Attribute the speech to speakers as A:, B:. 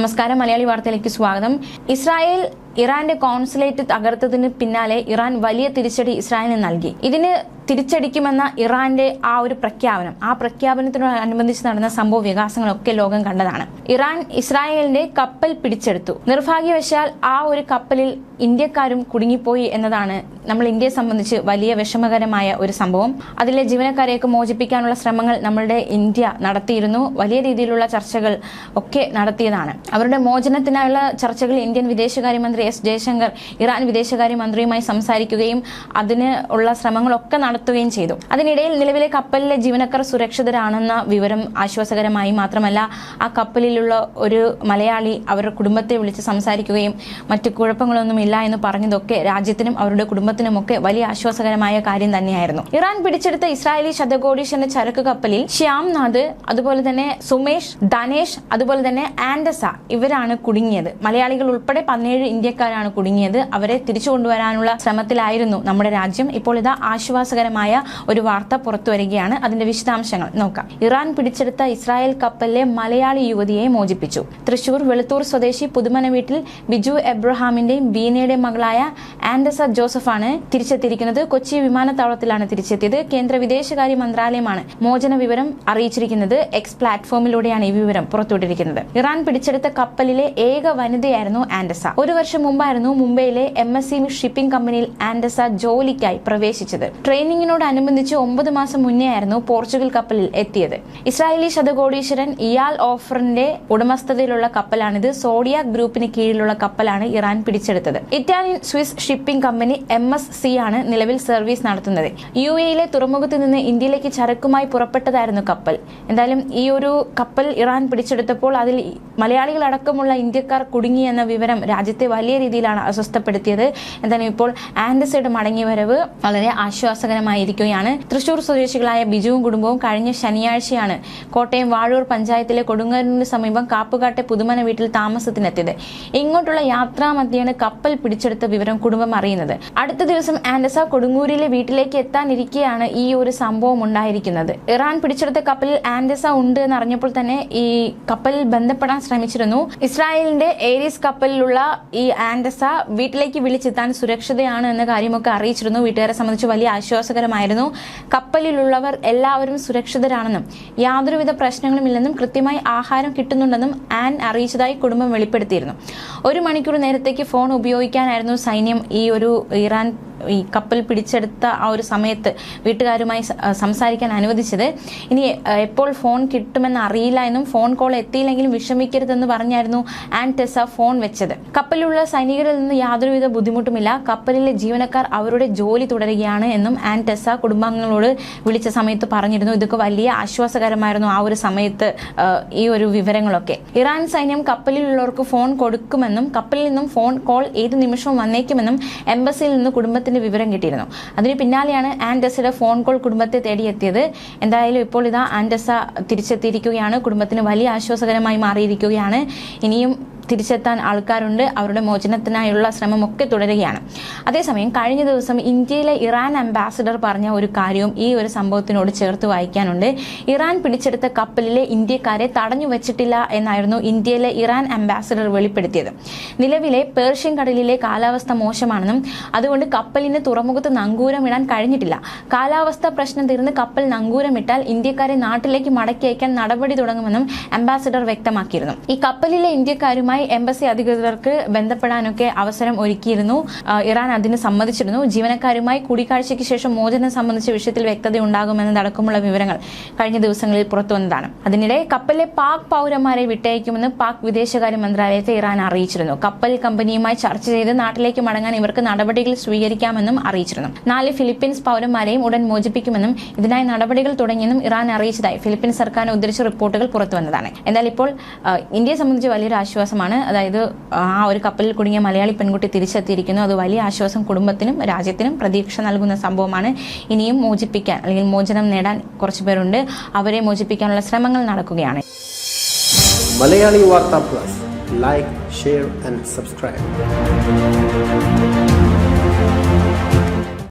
A: നമസ്കാരം മലയാളി വാർത്തയിലേക്ക് സ്വാഗതം. ഇസ്രായേൽ ഇറാന്റെ കോൺസുലേറ്റ് തകർത്തതിന് പിന്നാലെ ഇറാൻ വലിയ തിരിച്ചടി ഇസ്രായേലിന് നൽകി. ഇതിന് തിരിച്ചടിക്കുമെന്ന ഇറാന്റെ ആ ഒരു പ്രഖ്യാപനം ആ പ്രഖ്യാപനത്തിനോടനുബന്ധിച്ച് നടന്ന സംഭവ വികാസങ്ങളൊക്കെ ലോകം കണ്ടതാണ്. ഇറാൻ ഇസ്രായേലിന്റെ കപ്പൽ പിടിച്ചെടുത്തു. നിർഭാഗ്യവശാൽ ആ ഒരു കപ്പലിൽ ഇന്ത്യക്കാരും കുടുങ്ങിപ്പോയി എന്നതാണ് നമ്മൾ ഇന്ത്യയെ സംബന്ധിച്ച് വലിയ വിഷമകരമായ ഒരു സംഭവം. അതിലെ ജീവനക്കാരെയൊക്കെ മോചിപ്പിക്കാനുള്ള ശ്രമങ്ങൾ നമ്മളുടെ ഇന്ത്യ നടത്തിയിരുന്നു. വലിയ രീതിയിലുള്ള ചർച്ചകൾ ഒക്കെ നടത്തിയതാണ്. അവരുടെ മോചനത്തിനായുള്ള ചർച്ചകൾ ഇന്ത്യൻ വിദേശകാര്യമന്ത്രി എസ് ജയശങ്കർ ഇറാൻ വിദേശകാര്യമന്ത്രിയുമായി സംസാരിക്കുകയും അതിന് ഉള്ള ശ്രമങ്ങളൊക്കെ നടത്തുകയും ചെയ്തു. അതിനിടയിൽ നിലവിലെ കപ്പലിലെ ജീവനക്കാർ സുരക്ഷിതരാണെന്ന വിവരം ആശ്വാസകരമായി മാത്രമല്ല ആ കപ്പലിലുള്ള ഒരു മലയാളി അവരുടെ കുടുംബത്തെ വിളിച്ച് സംസാരിക്കുകയും മറ്റു കുഴപ്പങ്ങളൊന്നും ഇല്ല എന്ന് പറഞ്ഞതൊക്കെ രാജ്യത്തിനും അവരുടെ കുടുംബത്തിനുമൊക്കെ വലിയ ആശ്വാസകരമായ കാര്യം തന്നെയായിരുന്നു. ഇറാൻ പിടിച്ചെടുത്ത ഇസ്രായേലി ശതകോടീശ്വരന്റെ ചരക്ക് കപ്പലിൽ ശ്യാംനാഥ് അതുപോലെ തന്നെ സുമേഷ് ധനേഷ് അതുപോലെ തന്നെ ആൻഡസ ഇവരാണ് കുടുങ്ങിയത്. മലയാളികൾ ഉൾപ്പെടെ പതിനേഴ് ഇന്ത്യക്കാരാണ് കുടുങ്ങിയത്. അവരെ തിരിച്ചു കൊണ്ടുവരാനുള്ള ശ്രമത്തിലായിരുന്നു നമ്മുടെ രാജ്യം. ഇപ്പോൾ ഇതാ ആശ്വാസകരമായ ഒരു വാർത്ത പുറത്തു വരികയാണ്. അതിന്റെ വിശദാംശങ്ങൾ നോക്കാം. ഇറാൻ പിടിച്ചെടുത്ത ഇസ്രായേൽ കപ്പലിലെ മലയാളി യുവതിയെ മോചിപ്പിച്ചു. തൃശൂർ വെളുത്തൂർ സ്വദേശി പുതുമന വീട്ടിൽ ബിജു എബ്രഹാമിന്റെയും ബീനയുടെയും മകളായ ആൻഡസ ജോസഫാണ് തിരിച്ചെത്തിയിരിക്കുന്നത്. കൊച്ചി വിമാനത്താവളത്തിലാണ് തിരിച്ചെത്തിയത്. കേന്ദ്ര വിദേശകാര്യ മന്ത്രാലയമാണ് മോചന വിവരം അറിയിച്ചിരിക്കുന്നത്. എക്സ് പ്ലാറ്റ്ഫോമിലൂടെയാണ് ഈ വിവരം പുറത്തുവിട്ടിരിക്കുന്നത്. ഇറാൻ പിടിച്ചെടുത്ത കപ്പലിലെ ഏക വനിതയായിരുന്നു ആൻഡസ. ഒരു വർഷം മുമ്പായിരുന്നു മുംബൈയിലെ എം എസ് സി ഷിപ്പിംഗ് കമ്പനിയിൽ ആൻഡസ ജോലിക്കായി പ്രവേശിച്ചത്. ട്രെയിനിങ്ങിനോടനുബന്ധിച്ച് ഒമ്പത് മാസം മുന്നേ ആയിരുന്നു പോർച്ചുഗൽ കപ്പലിൽ എത്തിയത്. ഇസ്രായേലി ശതകോടീശ്വരൻ ഇയാൽ ഓഫറിന്റെ ഉടമസ്ഥതയിലുള്ള കപ്പലാണിത്. സോഡിയ ഗ്രൂപ്പിന് കീഴിലുള്ള കപ്പലാണ് ഇറാൻ പിടിച്ചെടുത്തത്. Italian Swiss shipping company M S C ആണ് നിലവിൽ സർവീസ് നടത്തുന്നത്. യു എയിലെ തുറമുഖത്ത് നിന്ന് ഇന്ത്യയിലേക്ക് ചരക്കുമായി പുറപ്പെട്ടതായിരുന്നു കപ്പൽ. എന്തായാലും ഈ ഒരു കപ്പൽ ഇറാൻ പിടിച്ചെടുത്തപ്പോൾ അതിൽ മലയാളികളടക്കമുള്ള ഇന്ത്യക്കാർ കുടുങ്ങി എന്ന വിവരം രാജ്യത്തെ വലിയ രീതിയിലാണ് അസ്വസ്ഥപ്പെടുത്തിയത്. എന്തായാലും ഇപ്പോൾ ആൻഡസയുടെ മടങ്ങിവരവ് വളരെ ആശ്വാസകരമായിരിക്കുകയാണ് തൃശൂർ സ്വദേശികളായ ബിജുവും കുടുംബവും കഴിഞ്ഞ ശനിയാഴ്ചയാണ് കോട്ടയം വാഴൂർ പഞ്ചായത്തിലെ കൊടുങ്ങല്ലൂരിന് സമീപം കാപ്പുകാട്ടെ പുതുമന വീട്ടിൽ താമസത്തിനെത്തിയത്. ഇങ്ങോട്ടുള്ള യാത്രാ യാത്രാമധ്യേയാണ് കപ്പൽ പിടിച്ചെടുത്ത വിവരം കുടുംബം അറിയുന്നത്. അടുത്ത ദിവസം ആൻഡസ കൊടുങ്ങൂരിലെ വീട്ടിലേക്ക് എത്താനിരിക്കെയാണ് ഈ ഒരു സംഭവം ഉണ്ടായിരിക്കുന്നത്. ഇറാൻ പിടിച്ചെടുത്ത കപ്പലിൽ ആൻഡസ ഉണ്ട് എന്ന് അറിഞ്ഞപ്പോൾ തന്നെ ഈ കപ്പലിൽ ബന്ധപ്പെടാൻ ശ്രമിച്ചിരുന്നു. ഇസ്രായേലിന്റെ ഏരീസ് കപ്പലിലുള്ള ഈ ആൻഡസ വീട്ടിലേക്ക് വിളിച്ചെത്താൻ സുരക്ഷിതയാണ് എന്ന കാര്യമൊക്കെ അറിയിച്ചിരുന്നു. വീട്ടുകാരെ സംബന്ധിച്ച് വലിയ ആശ്വാസകരമായിരുന്നു. കപ്പലിലുള്ളവർ എല്ലാവരും സുരക്ഷിതരാണെന്നും യാതൊരുവിധ പ്രശ്നങ്ങളുമില്ലെന്നും കൃത്യമായി ആഹാരം കിട്ടുന്നുണ്ടെന്നും ആൻ അറിയിച്ചതായി കുടുംബം വെളിപ്പെടുത്തിയിരുന്നു. ഒരു മണിക്കൂർ നേരത്തേക്ക് ഫോൺ ഉപയോഗിക്കാനായിരുന്നു സൈന്യം ഈ ഒരു ഇറാൻ ഈ കപ്പൽ പിടിച്ചെടുത്ത ആ ഒരു സമയത്ത് വീട്ടുകാരുമായി സംസാരിക്കാൻ അനുവദിച്ചത്. ഇനി എപ്പോൾ ഫോൺ കിട്ടുമെന്ന് അറിയില്ല എന്നും ഫോൺ കോൾ എത്തിയില്ലെങ്കിലും വിഷമിക്കരുതെന്ന് പറഞ്ഞായിരുന്നു ആൻ ടെസ ഫോൺ വെച്ചത്. കപ്പലിലുള്ള സൈനികരിൽ നിന്ന് യാതൊരുവിധ ബുദ്ധിമുട്ടുമില്ല. കപ്പലിലെ ജീവനക്കാർ അവരുടെ ജോലി തുടരുകയാണ് എന്നും ആൻ ടെസ കുടുംബാംഗങ്ങളോട് വിളിച്ച സമയത്ത് പറഞ്ഞിരുന്നു. ഇതൊക്കെ വലിയ ആശ്വാസകരമായിരുന്നു ആ ഒരു സമയത്ത് ഈ ഒരു വിവരങ്ങളൊക്കെ. ഇറാൻ സൈന്യം കപ്പലിലുള്ളവർക്ക് ഫോൺ കൊടുക്കുമെന്നും കപ്പലിൽ നിന്നും ഫോൺ കോൾ ഏത് നിമിഷവും വന്നേക്കുമെന്നും എംബസിയിൽ നിന്ന് കുടുംബത്തിന്റെ വിവരം കിട്ടിയിരുന്നു. അതിന് പിന്നാലെയാണ് ആൻഡസയുടെ ഫോൺ കോൾ കുടുംബത്തെ തേടിയെത്തിയത്. എന്തായാലും ഇപ്പോൾ ഇതാ ആൻഡസ തിരിച്ചെത്തിയിരിക്കുകയാണ്. കുടുംബത്തിന് വലിയ ആശ്വാസകരമായി മാറിയിരിക്കുകയാണ്. ഇനിയും തിരിച്ചെത്താൻ ആൾക്കാരുണ്ട്. അവരുടെ മോചനത്തിനായുള്ള ശ്രമമൊക്കെ തുടരുകയാണ്. അതേസമയം കഴിഞ്ഞ ദിവസം ഇന്ത്യയിലെ ഇറാൻ അംബാസിഡർ പറഞ്ഞ ഒരു കാര്യവും ഈ ഒരു സംഭവത്തിനോട് ചേർത്ത് വായിക്കാനുണ്ട്. ഇറാൻ പിടിച്ചെടുത്ത കപ്പലിലെ ഇന്ത്യക്കാരെ തടഞ്ഞു വെച്ചിട്ടില്ല എന്നായിരുന്നു ഇന്ത്യയിലെ ഇറാൻ അംബാസിഡർ വെളിപ്പെടുത്തിയത്. നിലവിലെ പേർഷ്യൻ കടലിലെ കാലാവസ്ഥ മോശമാണെന്നും അതുകൊണ്ട് കപ്പലിന് തുറമുഖത്ത് നങ്കൂരമിടാൻ കഴിഞ്ഞിട്ടില്ല. കാലാവസ്ഥ പ്രശ്നം തീർന്ന് കപ്പൽ നങ്കൂരമിട്ടാൽ ഇന്ത്യക്കാരെ നാട്ടിലേക്ക് മടക്കി അയക്കാൻ നടപടി തുടങ്ങുമെന്നും അംബാസിഡർ വ്യക്തമാക്കിയിരുന്നു. ഈ കപ്പലിലെ ഇന്ത്യക്കാരുമായി എംബസി അധികൃതർക്ക് ബന്ധപ്പെടാനൊക്കെ അവസരം ഒരുക്കിയിരുന്നു. ഇറാൻ അതിന് സമ്മതിച്ചിരുന്നു. ജീവനക്കാരുമായി കൂടിക്കാഴ്ചയ്ക്ക് ശേഷം മോചനം സംബന്ധിച്ച വിഷയത്തിൽ വ്യക്തത ഉണ്ടാകുമെന്നതടക്കമുള്ള വിവരങ്ങൾ കഴിഞ്ഞ ദിവസങ്ങളിൽ പുറത്തുവന്നതാണ് അതിനിടെ കപ്പലിലെ പാക് പൗരന്മാരെ വിട്ടയക്കുമെന്ന് പാക് വിദേശകാര്യ മന്ത്രാലയത്തെ ഇറാൻ അറിയിച്ചിരുന്നു. കപ്പൽ കമ്പനിയുമായി ചർച്ച ചെയ്ത് നാട്ടിലേക്ക് മടങ്ങാൻ ഇവർക്ക് നടപടികൾ സ്വീകരിക്കാമെന്നും അറിയിച്ചിരുന്നു. നാല് ഫിലിപ്പീൻസ് പൗരന്മാരെയും ഉടൻ മോചിപ്പിക്കുമെന്നും ഇതിനായി നടപടികൾ തുടങ്ങിയെന്നും ഇറാൻ അറിയിച്ചതായി ഫിലിപ്പീൻസ് സർക്കാരിനെ ഉദ്ധരിച്ച റിപ്പോർട്ടുകൾ പുറത്തുവന്നതാണ് എന്നാൽ ഇപ്പോൾ ഇന്ത്യയെ സംബന്ധിച്ച് വലിയൊരു ആശ്വാസമാണ് അതായത് ആ ഒരു കപ്പലിൽ കുടുങ്ങിയ മലയാളി പെൺകുട്ടി തിരിച്ചെത്തിയിരിക്കുന്നു. അത് വലിയ ആശ്വാസം കുടുംബത്തിനും രാജ്യത്തിനും പ്രതീക്ഷ നൽകുന്ന സംഭവമാണ്. ഇനിയും മോചിപ്പിക്കാൻ അല്ലെങ്കിൽ മോചനം നേടാൻ കുറച്ചു പേരുണ്ട്. അവരെ മോചിപ്പിക്കാനുള്ള ശ്രമങ്ങൾ നടക്കുകയാണ്.
B: Malayali Vartha plus. Like share and subscribe